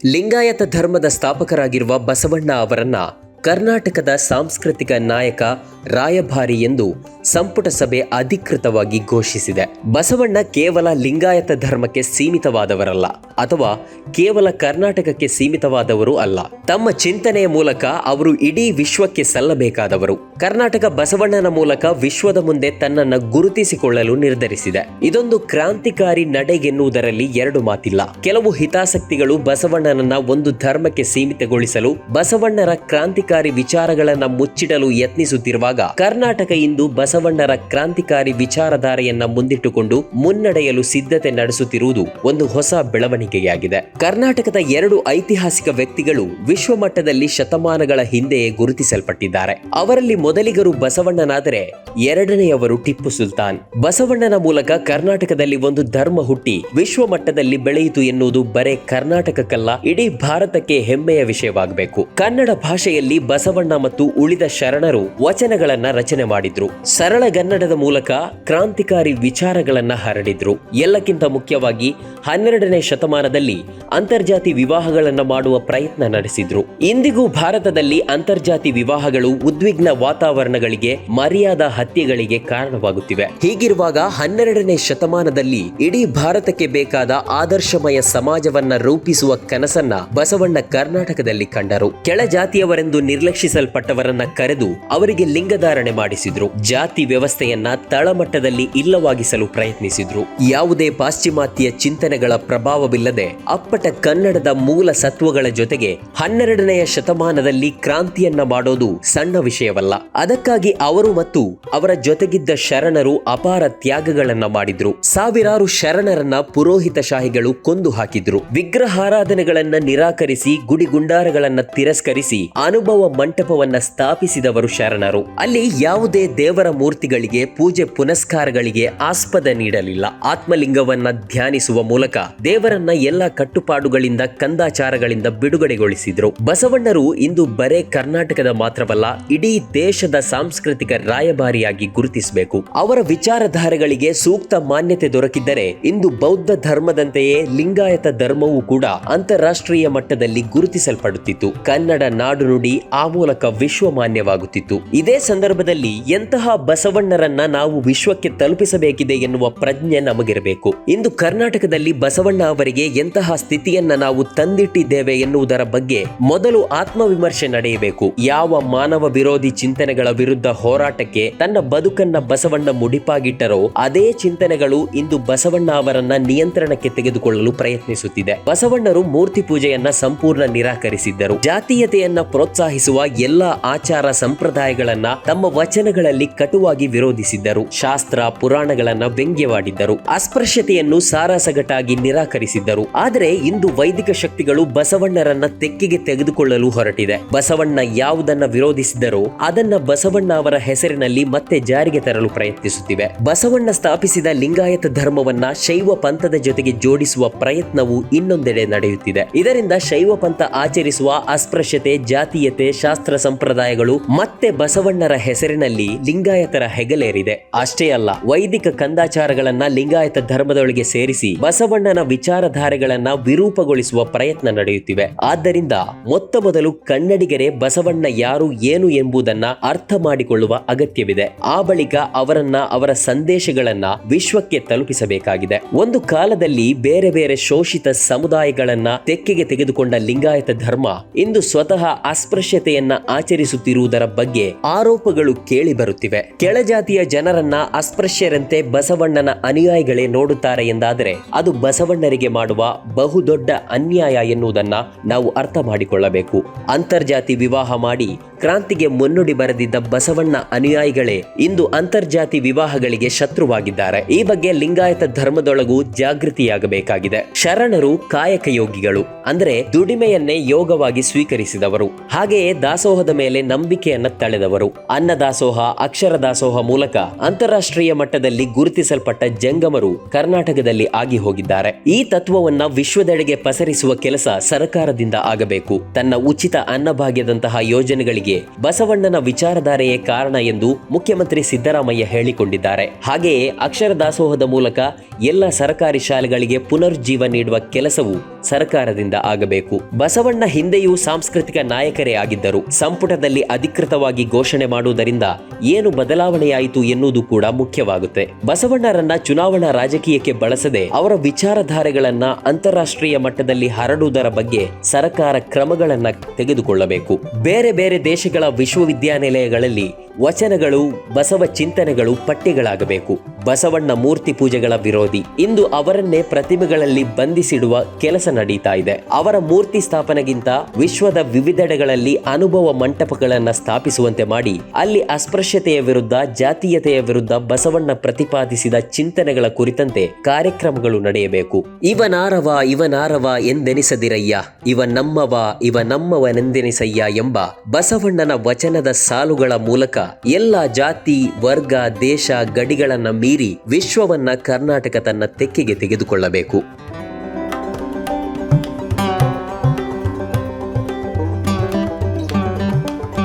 ಲಿಂಗಾಯತ ಧರ್ಮದ ಸ್ಥಾಪಕರಾಗಿರುವ ಬಸವಣ್ಣ ಅವರನ್ನ ಕರ್ನಾಟಕದ ಸಾಂಸ್ಕೃತಿಕ ನಾಯಕ ರಾಯಭಾರಿ ಎಂದು ಸಂಪುಟ ಸಭೆ ಅಧಿಕೃತವಾಗಿ ಘೋಷಿಸಿದೆ. ಬಸವಣ್ಣ ಕೇವಲ ಲಿಂಗಾಯತ ಧರ್ಮಕ್ಕೆ ಸೀಮಿತವಾದವರಲ್ಲ ಅಥವಾ ಕೇವಲ ಕರ್ನಾಟಕಕ್ಕೆ ಸೀಮಿತವಾದವರು ಅಲ್ಲ. ತಮ್ಮ ಚಿಂತನೆಯ ಮೂಲಕ ಅವರು ಇಡೀ ವಿಶ್ವಕ್ಕೆ ಸಲ್ಲಬೇಕಾದವರು. ಕರ್ನಾಟಕ ಬಸವಣ್ಣನ ಮೂಲಕ ವಿಶ್ವದ ಮುಂದೆ ತನ್ನನ್ನು ಗುರುತಿಸಿಕೊಳ್ಳಲು ನಿರ್ಧರಿಸಿದೆ. ಇದೊಂದು ಕ್ರಾಂತಿಕಾರಿ ನಡೆಗೆನ್ನುವುದರಲ್ಲಿ ಎರಡು ಮಾತಿಲ್ಲ. ಕೆಲವು ಹಿತಾಸಕ್ತಿಗಳು ಬಸವಣ್ಣನನ್ನ ಒಂದು ಧರ್ಮಕ್ಕೆ ಸೀಮಿತಗೊಳಿಸಲು ಬಸವಣ್ಣರ ಕ್ರಾಂತಿಕಾರಿ ವಿಚಾರಗಳನ್ನ ಮುಚ್ಚಿಡಲು ಯತ್ನಿಸುತ್ತಿರುವಾಗ ಕರ್ನಾಟಕ ಇಂದು ಬಸವಣ್ಣರ ಕ್ರಾಂತಿಕಾರಿ ವಿಚಾರಧಾರೆಯನ್ನ ಮುಂದಿಟ್ಟುಕೊಂಡು ಮುನ್ನಡೆಯಲು ಸಿದ್ಧತೆ ನಡೆಸುತ್ತಿರುವುದು ಒಂದು ಹೊಸ ಬೆಳವಣಿಗೆಯಾಗಿದೆ. ಕರ್ನಾಟಕದ ಎರಡು ಐತಿಹಾಸಿಕ ವ್ಯಕ್ತಿಗಳು ವಿಶ್ವಮಟ್ಟದಲ್ಲಿ ಶತಮಾನಗಳ ಹಿಂದೆಯೇ ಗುರುತಿಸಲ್ಪಟ್ಟಿದ್ದಾರೆ. ಅವರಲ್ಲಿ ಮೊದಲಿಗರು ಬಸವಣ್ಣನಾದರೆ ಎರಡನೆಯವರು ಟಿಪ್ಪು ಸುಲ್ತಾನ್. ಬಸವಣ್ಣನ ಮೂಲಕ ಕರ್ನಾಟಕದಲ್ಲಿ ಒಂದು ಧರ್ಮ ಹುಟ್ಟಿ ವಿಶ್ವ ಮಟ್ಟದಲ್ಲಿ ಬೆಳೆಯಿತು ಎನ್ನುವುದು ಬರೇ ಕರ್ನಾಟಕಕ್ಕಲ್ಲ, ಇಡೀ ಭಾರತಕ್ಕೆ ಹೆಮ್ಮೆಯ ವಿಷಯವಾಗಬೇಕು. ಕನ್ನಡ ಭಾಷೆಯಲ್ಲಿ ಬಸವಣ್ಣ ಮತ್ತು ಉಳಿದ ಶರಣರು ವಚನಗಳನ್ನ ರಚನೆ ಮಾಡಿದ್ರು. ಸರಳ ಕನ್ನಡದ ಮೂಲಕ ಕ್ರಾಂತಿಕಾರಿ ವಿಚಾರಗಳನ್ನ ಹರಡಿದ್ರು. ಎಲ್ಲಕ್ಕಿಂತ ಮುಖ್ಯವಾಗಿ ಹನ್ನೆರಡನೇ ಶತಮಾನದಲ್ಲಿ ಅಂತರ್ಜಾತಿ ವಿವಾಹಗಳನ್ನ ಮಾಡುವ ಪ್ರಯತ್ನ ನಡೆಸಿದ್ರು. ಇಂದಿಗೂ ಭಾರತದಲ್ಲಿ ಅಂತರ್ಜಾತಿ ವಿವಾಹಗಳು ಉದ್ವಿಗ್ನ ವಾತಾವರಣಗಳಿಗೆ, ಮರ್ಯಾದ ಹತ್ಯೆಗಳಿಗೆ ಕಾರಣವಾಗುತ್ತಿವೆ. ಹೀಗಿರುವಾಗ ಹನ್ನೆರಡನೇ ಶತಮಾನದಲ್ಲಿ ಇಡೀ ಭಾರತಕ್ಕೆ ಬೇಕಾದ ಆದರ್ಶಮಯ ಸಮಾಜವನ್ನ ರೂಪಿಸುವ ಕನಸನ್ನ ಬಸವಣ್ಣ ಕರ್ನಾಟಕದಲ್ಲಿ ಕಂಡರು. ಕೆಳ ಜಾತಿಯವರೆಂದು ನಿರ್ಲಕ್ಷಿಸಲ್ಪಟ್ಟವರನ್ನ ಕರೆದು ಅವರಿಗೆ ಲಿಂಗಧಾರಣೆ ಮಾಡಿಸಿದ್ರು. ಜಾತಿ ವ್ಯವಸ್ಥೆಯನ್ನ ತಳಮಟ್ಟದಲ್ಲಿ ಇಲ್ಲವಾಗಿಸಲು ಪ್ರಯತ್ನಿಸಿದ್ರು. ಯಾವುದೇ ಪಾಶ್ಚಿಮಾತ್ಯ ಚಿಂತನೆಗಳ ಪ್ರಭಾವವಿಲ್ಲದೆ ಅಪ್ಪಟ ಕನ್ನಡದ ಮೂಲ ಸತ್ವಗಳ ಜೊತೆಗೆ ಹನ್ನೆರಡನೆಯ ಶತಮಾನದಲ್ಲಿ ಕ್ರಾಂತಿಯನ್ನ ಮಾಡೋದು ಸಣ್ಣ ವಿಷಯವಲ್ಲ. ಅದಕ್ಕಾಗಿ ಅವರು ಮತ್ತು ಅವರ ಜೊತೆಗಿದ್ದ ಶರಣರು ಅಪಾರ ತ್ಯಾಗಗಳನ್ನ ಮಾಡಿದ್ರು. ಸಾವಿರಾರು ಶರಣರನ್ನ ಪುರೋಹಿತ ಶಾಹಿಗಳು ಕೊಂದು ಹಾಕಿದ್ರು. ವಿಗ್ರಹಾರಾಧನೆಗಳನ್ನ ನಿರಾಕರಿಸಿ ಗುಡಿಗುಂಡಾರಗಳನ್ನ ತಿರಸ್ಕರಿಸಿ ಅನುಭವ ಮಂಟಪವನ್ನ ಸ್ಥಾಪಿಸಿದವರು ಶರಣರು? ಅಲ್ಲಿ ಯಾವುದೇ ದೇವರ ಮೂರ್ತಿಗಳಿಗೆ ಪೂಜೆ ಪುನಸ್ಕಾರಗಳಿಗೆ ಆಸ್ಪದ ನೀಡಲಿಲ್ಲ. ಆತ್ಮಲಿಂಗವನ್ನ ಧ್ಯಾನಿಸುವ ಮೂಲಕ ದೇವರನ್ನ ಎಲ್ಲ ಕಟ್ಟುಪಾಡುಗಳಿಂದ, ಕಂದಾಚಾರಗಳಿಂದ ಬಿಡುಗಡೆಗೊಳಿಸಿದ್ರು. ಬಸವಣ್ಣರು ಇಂದು ಬರೇ ಕರ್ನಾಟಕದ ಮಾತ್ರವಲ್ಲ, ಇಡೀ ದೇಶದ ಸಾಂಸ್ಕೃತಿಕ ರಾಯಭಾರಿಯಾಗಿ ಗುರುತಿಸಬೇಕು. ಅವರ ವಿಚಾರಧಾರೆಗಳಿಗೆ ಸೂಕ್ತ ಮಾನ್ಯತೆ ದೊರಕಿದ್ದರೆ, ಇಂದು ಬೌದ್ಧ ಧರ್ಮದಂತೆಯೇ ಲಿಂಗಾಯತ ಧರ್ಮವೂ ಕೂಡ ಅಂತಾರಾಷ್ಟ್ರೀಯ ಮಟ್ಟದಲ್ಲಿ ಗುರುತಿಸಲ್ಪಡುತ್ತಿತ್ತು. ಕನ್ನಡ ನಾಡು ನುಡಿ ಆ ಮೂಲಕ ವಿಶ್ವಮಾನ್ಯವಾಗುತ್ತಿತ್ತು. ಇದೇ ಸಂದರ್ಭದಲ್ಲಿ ಎಂತಹ ಬಸವಣ್ಣರನ್ನ ನಾವು ವಿಶ್ವಕ್ಕೆ ತಲುಪಿಸಬೇಕಿದೆ ಎನ್ನುವ ಪ್ರಜ್ಞೆ ನಮಗಿರಬೇಕು. ಇಂದು ಕರ್ನಾಟಕದಲ್ಲಿ ಬಸವಣ್ಣ ಅವರಿಗೆ ಎಂತಹ ಸ್ಥಿತಿಯನ್ನ ನಾವು ತಂದಿಟ್ಟಿದ್ದೇವೆ ಎನ್ನುವುದರ ಬಗ್ಗೆ ಮೊದಲು ಆತ್ಮವಿಮರ್ಶೆ ನಡೆಯಬೇಕು. ಯಾವ ಮಾನವ ವಿರೋಧಿ ಚಿಂತನೆಗಳ ವಿರುದ್ಧ ಹೋರಾಟಕ್ಕೆ ತನ್ನ ಬದುಕನ್ನ ಬಸವಣ್ಣ ಮುಡಿಪಾಗಿಟ್ಟರೋ ಅದೇ ಚಿಂತನೆಗಳು ಇಂದು ಬಸವಣ್ಣ ಅವರನ್ನ ನಿಯಂತ್ರಣಕ್ಕೆ ತೆಗೆದುಕೊಳ್ಳಲು ಪ್ರಯತ್ನಿಸುತ್ತಿದೆ. ಬಸವಣ್ಣರು ಮೂರ್ತಿ ಪೂಜೆಯನ್ನ ಸಂಪೂರ್ಣ ನಿರಾಕರಿಸಿದ್ದರು. ಜಾತೀಯತೆಯನ್ನ ಪ್ರೋತ್ಸಾಹಿಸುವ ಎಲ್ಲ ಆಚಾರ ಸಂಪ್ರದಾಯಗಳನ್ನ ತಮ್ಮ ವಚನಗಳಲ್ಲಿ ಕಟುವಾಗಿ ವಿರೋಧಿಸಿದ್ದರು. ಶಾಸ್ತ್ರ, ಪುರಾಣಗಳನ್ನ ವ್ಯಂಗ್ಯವಾಡಿದ್ದರು. ಅಸ್ಪೃಶ್ಯತೆಯನ್ನು ಸಾರಾಸಗಟಾಗಿ ನಿರಾಕರಿಸಿದ್ದರು. ಆದರೆ ಇಂದು ವೈದಿಕ ಶಕ್ತಿಗಳು ಬಸವಣ್ಣರನ್ನ ತೆಕ್ಕೆಗೆ ತೆಗೆದುಕೊಳ್ಳಲು ಹೊರಟಿದೆ. ಬಸವಣ್ಣ ಯಾವುದನ್ನ ವಿರೋಧಿಸಿದರೋ ಅದನ್ನ ಬಸವಣ್ಣ ಅವರ ಹೆಸರಿನಲ್ಲಿ ಮತ್ತೆ ಜಾರಿಗೆ ತರಲು ಪ್ರಯತ್ನಿಸುತ್ತಿವೆ. ಬಸವಣ್ಣ ಸ್ಥಾಪಿಸಿದ ಲಿಂಗಾಯತ ಧರ್ಮವನ್ನ ಶೈವ ಪಂಥದ ಜೊತೆಗೆ ಜೋಡಿಸುವ ಪ್ರಯತ್ನವು ಇನ್ನೊಂದೆಡೆ ನಡೆಯುತ್ತಿದೆ. ಇದರಿಂದ ಶೈವ ಪಂಥ ಆಚರಿಸುವ ಅಸ್ಪೃಶ್ಯತೆ, ಜಾತೀಯತೆ ಶಾಸ್ತ್ರ ಸಂಪ್ರದಾಯಗಳು ಮತ್ತೆ ಬಸವಣ್ಣರ ಹೆಸರಿನಲ್ಲಿ ಲಿಂಗಾಯತರ ಹೆಗಲೇರಿದೆ. ಅಷ್ಟೇ ಅಲ್ಲ, ವೈದಿಕ ಕಂದಾಚಾರಗಳನ್ನ ಲಿಂಗಾಯತ ಧರ್ಮದೊಳಗೆ ಸೇರಿಸಿ ಬಸವಣ್ಣನ ವಿಚಾರಧಾರೆಗಳನ್ನ ವಿರೂಪಗೊಳಿಸುವ ಪ್ರಯತ್ನ ನಡೆಯುತ್ತಿವೆ. ಆದ್ದರಿಂದ ಮೊತ್ತ ಮೊದಲು ಕನ್ನಡಿಗರೇ ಬಸವಣ್ಣ ಯಾರು, ಏನು ಎಂಬುದನ್ನ ಅರ್ಥ ಮಾಡಿಕೊಳ್ಳುವ ಅಗತ್ಯವಿದೆ. ಆ ಬಳಿಕ ಅವರನ್ನ ಅವರ ಸಂದೇಶಗಳನ್ನ ವಿಶ್ವಕ್ಕೆ ತಲುಪಿಸಬೇಕಾಗಿದೆ. ಒಂದು ಕಾಲದಲ್ಲಿ ಬೇರೆ ಬೇರೆ ಶೋಷಿತ ಸಮುದಾಯಗಳನ್ನ ತೆಕ್ಕೆಗೆ ತೆಗೆದುಕೊಂಡ ಲಿಂಗಾಯತ ಧರ್ಮ ಇಂದು ಸ್ವತಃ ಅಸ್ಪೃಶ್ಯತೆಯನ್ನ ಆಚರಿಸುತ್ತಿರುವುದರ ಬಗ್ಗೆ ಆರೋಪಗಳು ಕೇಳಿ ಬರುತ್ತಿವೆ. ಕೆಳಜಾತಿಯ ಜನರನ್ನ ಅಸ್ಪೃಶ್ಯರಂತೆ ಬಸವಣ್ಣನ ಅನುಯಾಯಿಗಳೇ ನೋಡುತ್ತಾರೆ ಎಂದಾದರೆ ಅದು ಬಸವಣ್ಣರಿಗೆ ಮಾಡುವ ಬಹುದೊಡ್ಡ ಅನ್ಯಾಯ ಎನ್ನುವುದನ್ನ ನಾವು ಅರ್ಥ ಮಾಡಿಕೊಳ್ಳಬೇಕು. ಅಂತರ್ಜಾತಿ ವಿವಾಹ ಮಾಡಿ ಕ್ರಾಂತಿಗೆ ಮುನ್ನುಡಿ ಬರೆದಿದ್ದ ಬಸವಣ್ಣ ಅನುಯಾಯಿಗಳೇ ಇಂದು ಅಂತರ್ಜಾತಿ ವಿವಾಹಗಳಿಗೆ ಶತ್ರುವಾಗಿದ್ದಾರೆ. ಈ ಬಗ್ಗೆ ಲಿಂಗಾಯತ ಧರ್ಮದೊಳಗೂ ಜಾಗೃತಿಯಾಗಬೇಕಾಗಿದೆ. ಶರಣರು ಕಾಯಕ ಯೋಗಿಗಳು, ಅಂದ್ರೆ ದುಡಿಮೆಯನ್ನೇ ಯೋಗವಾಗಿ ಸ್ವೀಕರಿಸಿದವರು. ಹಾಗೆಯೇ ದಾಸೋಹದ ಮೇಲೆ ನಂಬಿಕೆಯನ್ನ ತಳೆದವರು. ಅನ್ನ ದಾಸೋಹ, ಅಕ್ಷರ ದಾಸೋಹ ಮೂಲಕ ಅಂತಾರಾಷ್ಟ್ರೀಯ ಮಟ್ಟದಲ್ಲಿ ಗುರುತಿಸಲ್ಪಟ್ಟ ಜಂಗಮರು ಕರ್ನಾಟಕದಲ್ಲಿ ಆಗಿ ಹೋಗಿದ್ದಾರೆ. ಈ ತತ್ವವನ್ನ ವಿಶ್ವದೆಡೆಗೆ ಪಸರಿಸುವ ಕೆಲಸ ಸರ್ಕಾರದಿಂದ ಆಗಬೇಕು. ತನ್ನ ಉಚಿತ ಅನ್ನಭಾಗ್ಯದಂತಹ ಯೋಜನೆಗಳಿಗೆ ಬಸವಣ್ಣನ ವಿಚಾರಧಾರೆಯೇ ಕಾರಣ ಎಂದು ಮುಖ್ಯಮಂತ್ರಿ ಸಿದ್ದರಾಮಯ್ಯ ಹೇಳಿಕೊಂಡಿದ್ದಾರೆ. ಹಾಗೆಯೇ ಅಕ್ಷರ ದಾಸೋಹದ ಮೂಲಕ ಎಲ್ಲ ಸರ್ಕಾರಿ ಶಾಲೆಗಳಿಗೆ ಪುನರುಜ್ಜೀವ ನೀಡುವ ಕೆಲಸವು ಸರ್ಕಾರದಿಂದ ಆಗಬೇಕು. ಬಸವಣ್ಣ ಹಿಂದೆಯೂ ಸಾಂಸ್ಕೃತಿಕ ನಾಯಕರೇ ಆಗಿದ್ದರು ಸಂಪುಟದಲ್ಲಿ ಅಧಿಕೃತವಾಗಿ ಘೋಷಣೆ ಮಾಡುವುದರಿಂದ ಏನು ಬದಲಾವಣೆಯಾಯಿತು ಎನ್ನುವುದು ಕೂಡ ಮುಖ್ಯವಾಗುತ್ತೆ. ಬಸವಣ್ಣರನ್ನ ಚುನಾವಣಾ ರಾಜಕೀಯಕ್ಕೆ ಬಳಸದೆ ಅವರ ವಿಚಾರಧಾರೆಗಳನ್ನ ಅಂತಾರಾಷ್ಟ್ರೀಯ ಮಟ್ಟದಲ್ಲಿ ಹರಡುವುದರ ಬಗ್ಗೆ ಸರ್ಕಾರ ಕ್ರಮಗಳನ್ನ ತೆಗೆದುಕೊಳ್ಳಬೇಕು. ಬೇರೆ ಬೇರೆ ದೇಶಗಳ ವಿಶ್ವವಿದ್ಯಾನಿಲಯಗಳಲ್ಲಿ ವಚನಗಳು, ಬಸವ ಚಿಂತನೆಗಳು ಪಟ್ಟಿಗಳಾಗಬೇಕು. ಬಸವಣ್ಣ ಮೂರ್ತಿ ಪೂಜೆಗಳ ವಿರೋಧಿ. ಇಂದು ಅವರನ್ನೇ ಪ್ರತಿಮೆಗಳಲ್ಲಿ ಬಂಧಿಸಿಡುವ ಕೆಲಸ ನಡೀತಾ ಇದೆ. ಅವರ ಮೂರ್ತಿ ಸ್ಥಾಪನೆಗಿಂತ ವಿಶ್ವದ ವಿವಿಧೆಡೆಗಳಲ್ಲಿ ಅನುಭವ ಮಂಟಪಗಳನ್ನ ಸ್ಥಾಪಿಸುವಂತೆ ಮಾಡಿ, ಅಲ್ಲಿ ಅಸ್ಪೃಶ್ಯತೆಯ ವಿರುದ್ಧ, ಜಾತೀಯತೆಯ ವಿರುದ್ಧ ಬಸವಣ್ಣ ಪ್ರತಿಪಾದಿಸಿದ ಚಿಂತನೆಗಳ ಕುರಿತಂತೆ ಕಾರ್ಯಕ್ರಮಗಳು ನಡೆಯಬೇಕು. ಇವನಾರವ ಇವನಾರವ ಎಂದೆನಿಸದಿರಯ್ಯ. ಇವ ನಮ್ಮವ ಇವ ನಮ್ಮವನೆಂದೆನಿಸಯ್ಯ ಎಂಬ ಬಸವಣ್ಣನ ವಚನದ ಸಾಲುಗಳ ಮೂಲಕ ಎಲ್ಲ ಜಾತಿ ವರ್ಗ ದೇಶ ಗಡಿಗಳನ್ನ ಮೀರಿ ವಿಶ್ವವನ್ನ ಕರ್ನಾಟಕ ತನ್ನ ತೆಕ್ಕೆಗೆ ತೆಗೆದುಕೊಳ್ಳಬೇಕು.